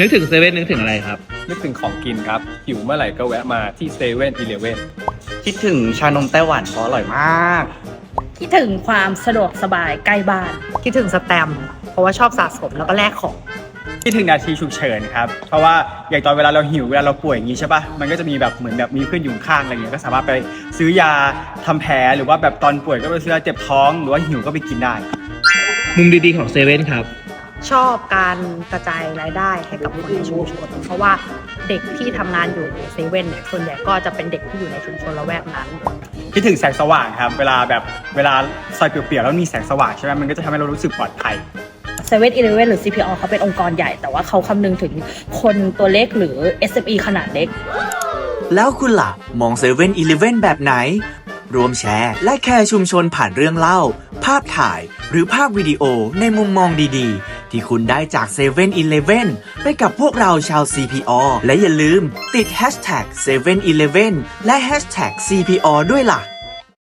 นึกถึงเซเว่นนึกถึงอะไรครับ นึกถึงของกินครับ หิวเมื่อไหร่ก็แวะมาที่เซเว่นอีเลเว่นคิดถึงชานมไต้หวันเพราะอร่อยมาก คิดถึงความสะดวกสบายใกล้บ้าน คิดถึงสแตมป์เพราะว่าชอบสะสมแล้วก็แลกของ คิดถึงนาทีฉุกเฉินครับ เพราะว่าอย่างตอนเวลาเราหิวเวลาเราป่วยอย่างนี้ใช่ปะมันก็จะมีแบบเหมือนแบบมีเพื่อนอยู่ข้างอะไรเงี้ยก็สามารถไปซื้อยาทำแผลหรือว่าแบบตอนป่วยก็ไปซื้อยาเจ็บท้อง หรือว่าหิวก็ไปกินได้ มุมดีๆของเซเว่นครับ ชอบการกระจายรายได้ให้กับคนในชุมชน เพราะว่าเด็กที่ทำงานอยู่ในเซเว่นเนี่ยส่วนใหญ่ก็จะเป็นเด็กที่อยู่ในชุมชนละแวกนั้นคิดถึงแสงสว่างครับ เวลาแบบเวลาซอยเปลี่ยวๆแล้วมีแสงสว่างใช่ไหมมันก็จะทำให้เรารู้สึกปลอดภัย7 e เ e ่ e อหรือ CPO เขาเป็นองค์กรใหญ่แต่ว่าเขาคำนึงถึงคนตัวเล็กหรือ SME ขนาดเล็ก แล้วคุณล่ะ มองเซเว่นอีเลฟเว่นแบบไหน รวมแชร์ และแคร์ชุมชนผ่านเรื่องเล่า ภาพถ่าย หรือภาพวิดีโอในมุมมองดีๆ ที่คุณได้จาก7 e เ e ่ e อไปกับพวกเราชาว CPO และอย่าลืมติด Hashtag 7 e เ e ่ e และ Hashtag CPO ด้วยล่ะ